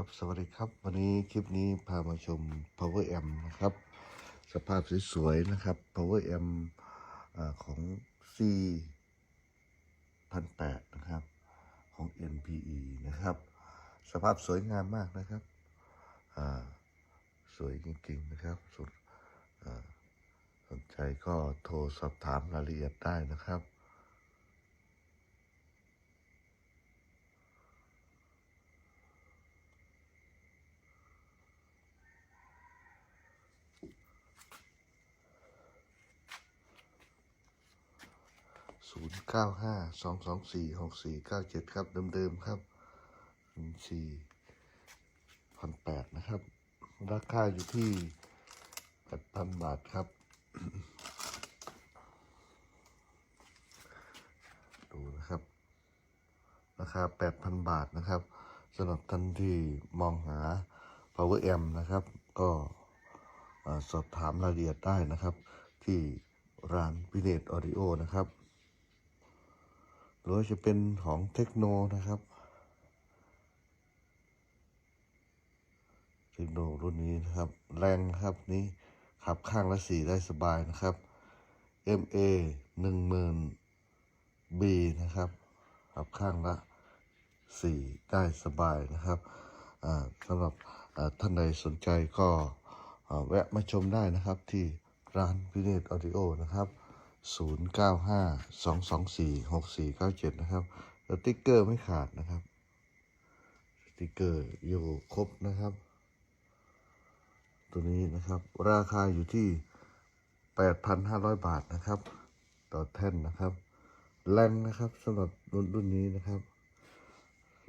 ครับสวัสดีครับวันนี้คลิปนี้พามาชม Power M นะครับ สภาพสวยๆนะครับ Power M อของ C 1008นะครับ ของ NPE นะครับ สภาพสวยงามมากนะครับสวยจริงๆนะครับสนสนใจก็โทรสอบถามรายละเอียดได้นะครับ ก้าห้าสองสองสี่หกสี่เก้าเจ็ดครับเดิมๆครับสี่พันแปดนะครับ ราคาอยู่ที่แปดพันบาทครับ ดูนะครับ ราคาแปดพันบาทนะครับสำหรับท่านที่มองหา PowerAM นะครับ ก็สอบถามรายละเอียดได้นะครับ ที่ร้านพิเนตออดิโอนะครับ รือจะเป็นของเทคโนนะครับ เทคโนรุ่นนี้นะครับ แรงครับนี้ขับข้างละสี่ได้สบายนะครับ MA หนึ่งหมื่น B นะครับขับข้างละสี่ได้สบายนะครับสำหรับท่านใดสนใจก็แวะมาชมได้นะครับที่ร้านพิเนตออดิโอนะครับ 0952246497 นะครับสติ๊กเกอร์ไม่ขาดนะครับ สติ๊กเกอร์อยู่ครบนะครับ ตัวนี้นะครับ ราคาอยู่ที่ 8,500 บาทนะครับ ต่อแท่นนะครับ แรงนะครับสำหรับรุ่นรุ่นนี้นะครับ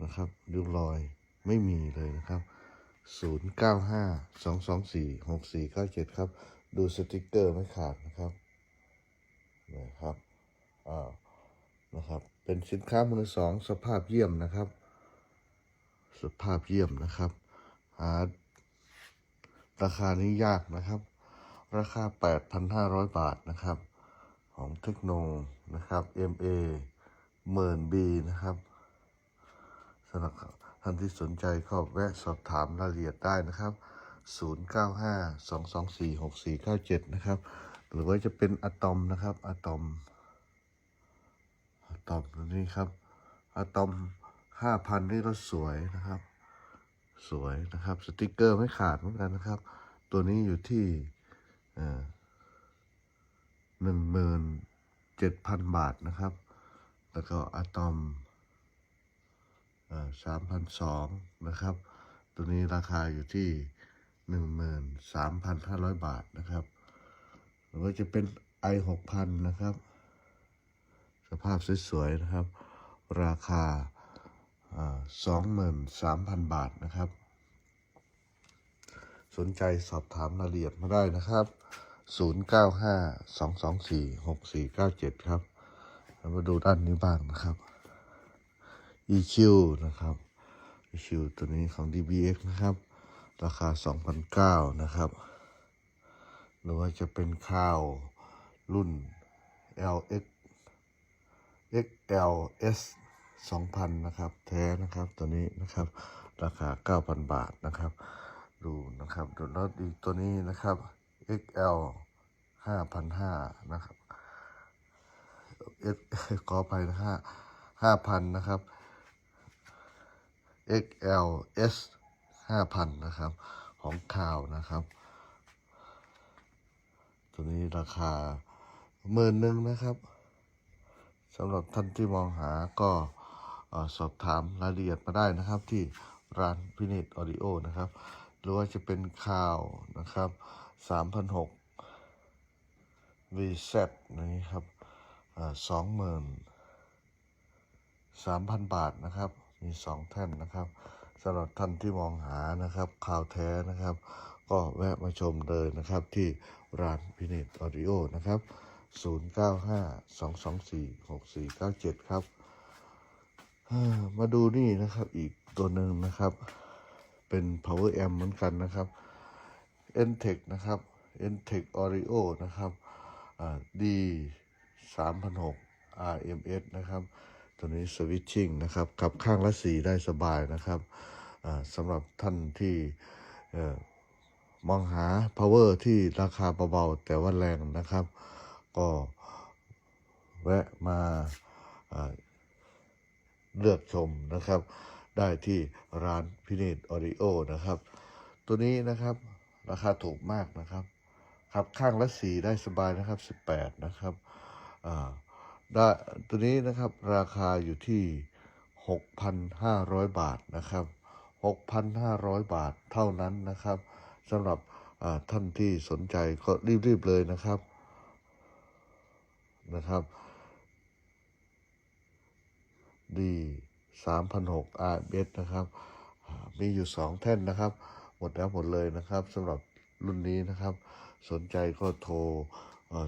นะครับริ้วรอยไม่มีเลยนะครับ 0952246497 ครับ ดูสติ๊กเกอร์ไม่ขาดนะครับ นะครับอ่านะครับ เป็นสินค้ามือสองสภาพเยี่ยมนะครับ สภาพเยี่ยมนะครับ หาราคานี้ยากนะครับ ราคา 8,500 บาทนะครับ ของเทคโนนะครับ MA หมื่น B นะครับสำหรับท่านที่สนใจก็แวะสอบถามรายละเอียดได้นะครับ 0952246497 นะครับ หรือว่าจะเป็นอะตอมนะครับอะตอมอะตอมตัวนี้ครับอะตอมห้าพันนี่ก็สวยนะครับ สวยนะครับ สติกเกอร์ไม่ขาดเหมือนกันนะครับ ตัวนี้อยู่ที่หนึ่งหมื่นเจ็ดพันบาทนะครับ แล้วก็อะตอมสามพันสองนะครับ ตัวนี้ราคาอยู่ที่หนึ่งหมื่นสามพันห้าร้อยบาทนะครับ หรือว่าจะเป็น i หกพันนะครับ สภาพสวยๆนะครับ ราคาสองหมื่นสามพันบาทนะครับ สนใจสอบถามรายละเอียดมาได้นะครับ 0952246497 ครับแล้วมาดูด้านนี้บ้างนะครับ EQ นะครับ EQ ตัวนี้ของ DBX นะครับ ราคา 2,009นะครับ หรือว่าจะเป็นข้าวรุ่น LX XLS 2,000 นะครับ แท้นะครับตัวนี้นะครับ ราคา 9,000 บาทนะครับ ดูนะครับดูแล้วอีกตัวนี้นะครับ XL 5,500นะครับ S ขอไปนะฮะ5,000 นะครับ XLS 5,000 นะครับ ของข่าวนะครับ ตัวนี้ราคาหมื่นหนึ่งนะครับสำหรับท่านที่มองหาก็สอบถามรายละเอียดมาได้นะครับที่ร้านพินิจออดิโอนะครับ หรือว่าจะเป็นข่าวนะครับ3,006 VZ นี้ครับสองหมื่นสามพันบาทนะครับ มีสองแท่นนะครับสำหรับท่านที่มองหานะครับข่าวแท้นะครับ ก็แวะมาชมเลยนะครับที่ ร้านพินิจออดิโอนะครับ 0952246497 ครับอ่ามาดูนี่นะครับอีกตัวหนึ่งนะครับ เป็น power amp เหมือนกันนะครับ Entech นะครับ Entech Oreo นะครับอ่า D 3,006 RMS นะครับ ตัวนี้ switching นะครับขับข้างละสีได้สบายนะครับสำหรับท่านที่ มองหา power ที่ราคาเบาๆแต่ว่าแรงนะครับ ก็แวะมาเลือกชมนะครับ ได้ที่ร้านพิเนตออริโอนะครับ ตัวนี้นะครับราคาถูกมากนะครับครับข้างละสี่ได้สบายนะครับสิบแปดนะครับได้ตัวนี้นะครับราคาอยู่ที่หกพันห้าร้อยบาทนะครับหกพันห้าร้อยบาทเท่านั้นนะครับ สำหรับท่านที่สนใจก็รีบ ๆ เลยนะครับนะครับดีสามพันหกอาร์เบสนะครับ มีอยู่สองแท่นนะครับ หมดแล้วหมดเลยนะครับสำหรับรุ่นนี้นะครับ สนใจก็โทร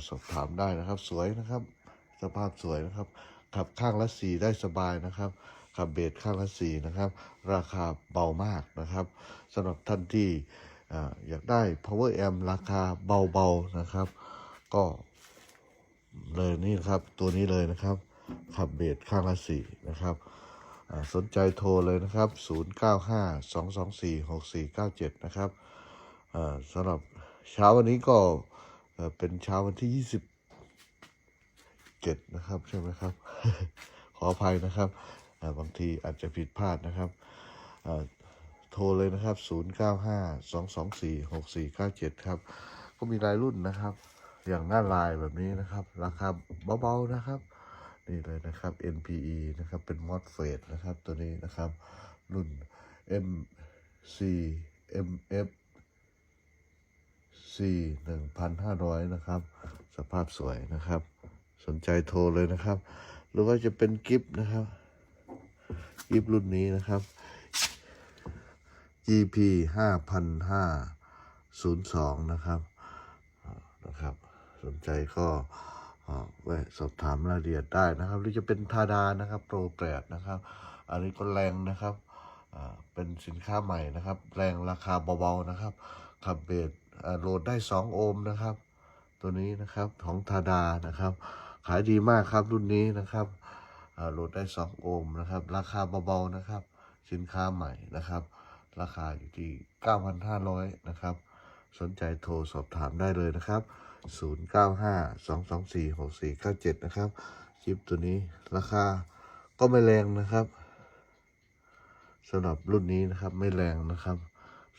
สอบถามได้นะครับ สวยนะครับ สภาพสวยนะครับ ขับข้างละสี่ได้สบายนะครับ ขับเบสข้างละสี่นะครับ ราคาเบามากนะครับสำหรับท่านที่ อยากได้ power amp ราคาเบาๆนะครับ ก็เลยนี่นะครับตัวนี้เลยนะครับขับเบสข้างละสี่นะครับสนใจโทรเลยนะครับ 0952246497 นะครับสำหรับเช้าวันนี้ก็เป็นเช้าวันที่ 27 นะครับ ใช่ไหมครับ ขออภัยนะครับ บางทีอาจจะผิดพลาดนะครับ โทรเลยนะครับ 0952246497 ครับ ก็มีรายรุ่นนะครับ อย่างหน้าลายแบบนี้นะครับ ราคาเบาๆนะครับ นี่เลยนะครับ NPE นะครับ เป็น MOSFET นะครับ ตัวนี้นะครับ รุ่น MC MF C 1,500 นะครับ สภาพสวยนะครับ สนใจโทรเลยนะครับ หรือว่าจะเป็นกิฟต์นะครับ กิฟต์รุ่นนี้นะครับ GP 5,502 นะครับนะครับ สนใจก็อ่าแวะสอบถามรายละเอียดได้นะครับ หรือจะเป็นทาดานะครับโปรแปดนะครับ อันนี้ก็แรงนะครับเป็นสินค้าใหม่นะครับ แรงราคาเบาๆนะครับขับเบสโหลดได้ 2 โอห์มนะครับ ตัวนี้นะครับของทาดานะครับ ขายดีมากครับรุ่นนี้นะครับโหลดได้ 2 โอห์มนะครับ ราคาเบาๆนะครับ สินค้าใหม่นะครับ ราคาอยู่ที่ 9,500 นะครับ สนใจโทรสอบถามได้เลยนะครับ 0952246497 นะครับชิปตัวนี้ราคาก็ไม่แรงนะครับสำหรับรุ่นนี้นะครับไม่แรงนะครับ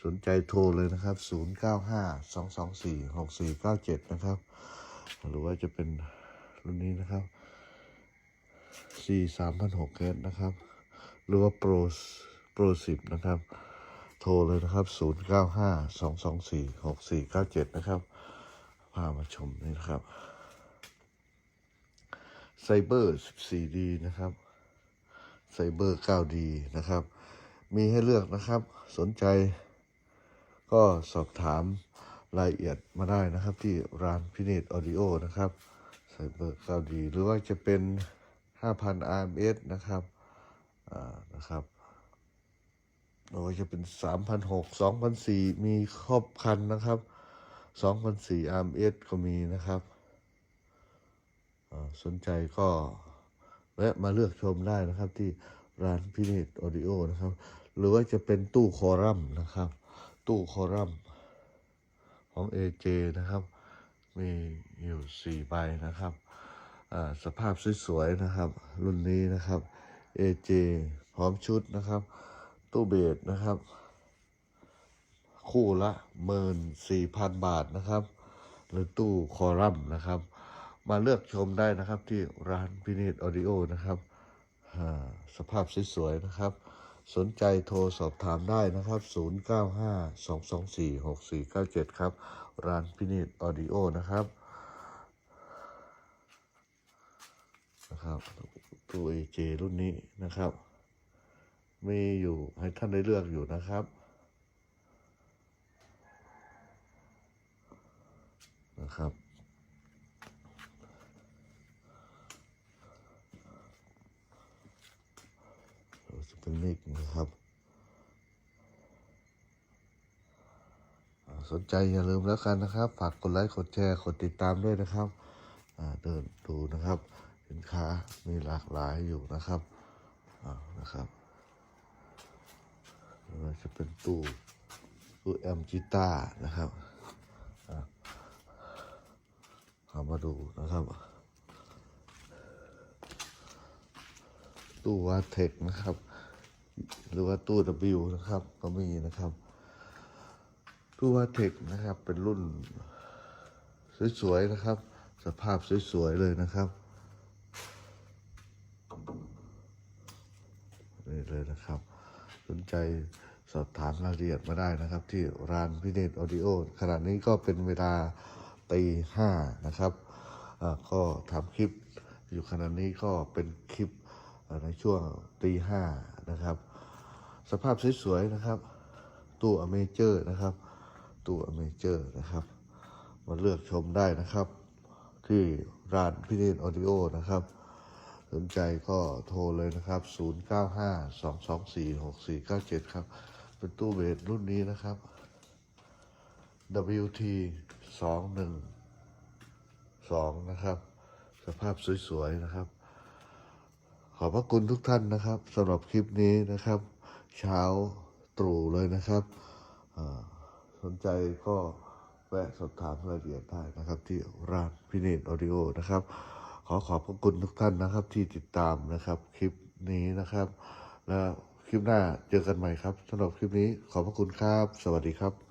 สนใจโทรเลยนะครับ 0952246497 นะครับ หรือว่าจะเป็นรุ่นนี้นะครับ C 3,600เนะครับ หรือว่า Pro Pro 10 นะครับ โทรเลยนะครับ 0952246497 นะครับ พามาชมนี่นะครับไซเบอร์ 14D นะครับไซเบอร์ 9D นะครับ มีให้เลือกนะครับ สนใจก็สอบถามรายละเอียดมาได้นะครับที่ร้านพิเนตออดิโอนะครับไซเบอร์ 9D หรือว่าจะเป็น 5,000 RMS นะครับ อ่า นะครับ หรือว่าจะเป็น3,600 2,400มีครอบคันนะครับ2,400 RMS ก็มีนะครับอ่าสนใจก็แวะมาเลือกชมได้นะครับที่ร้านพิเนตออดิโอนะครับ หรือว่าจะเป็นตู้คอรัมนะครับ ตู้คอรัมของ AJ นะครับ มีอยู่สี่ใบนะครับอ่าสภาพสวยๆนะครับ รุ่นนี้นะครับ AJ พร้อมชุดนะครับ ตู้เบสนะครับ คู่ละหมื่นสี่พันบาทนะครับ หรือตู้คอรัมนะครับ มาเลือกชมได้นะครับที่ร้านพินิจออดิโอนะครับสภาพสวยๆนะครับ สนใจโทรสอบถามได้นะครับ 0952246497 ครับ ร้านพินิจออดิโอนะครับนะครับตู้ AJ รุ่นนี้นะครับ มีอยู่ให้ท่านได้เลือกอยู่นะครับนะครับ จะเป็นเลขนะครับ สนใจอย่าลืมแล้วกันนะครับ ฝากกดไลค์ กดแชร์ กดติดตามด้วยนะครับเดินดูนะครับ สินค้ามีหลากหลายอยู่นะครับนะครับ จะเป็นตู้ตู้แอมจิตาร์นะครับเอามาดูนะครับ ตู้วาเทคนะครับ หรือว่าตู้ W นะครับ ก็มีนะครับ ตู้วาเทคนะครับเป็นรุ่น สวยๆนะครับ สภาพสวยๆเลยนะครับ นี่เลยนะครับ ส นใจสอบถามรายละเอียดมาได้นะครับ ที่ร้านพิเนตออดิโอขณะนี้ก็เป็นเวลาตีห้านะครับก็ทำคลิปอยู่ขณะนี้ก็เป็นคลิปในช่วงตีห้านะครับ สภาพสวยๆนะครับ ตู้อเมเจอร์นะครับ ตู้อเมเจอร์นะครับมาเลือกชมได้นะครับ ที่ร้านพิเนตออดิโอนะครับ สนใจก็โทรเลยนะครับ 0952246497 ครับ เป็นตู้เบสรุ่นนี้นะครับ WT 212 นะครับ สภาพสวยๆ นะครับ ขอบพระคุณทุกท่านนะครับสำหรับคลิปนี้นะครับ เช้าตรู่เลยนะครับสนใจก็แวะสอบถามรายละเอียดได้นะครับ ที่ร้านพิเนตออดิโอนะครับ ขอขอบพระคุณทุกท่านนะครับ ที่ติดตามนะครับ คลิปนี้นะครับ แล้วคลิปหน้าเจอกันใหม่ครับสำหรับคลิปนี้ขอบพระคุณครับ สวัสดีครับ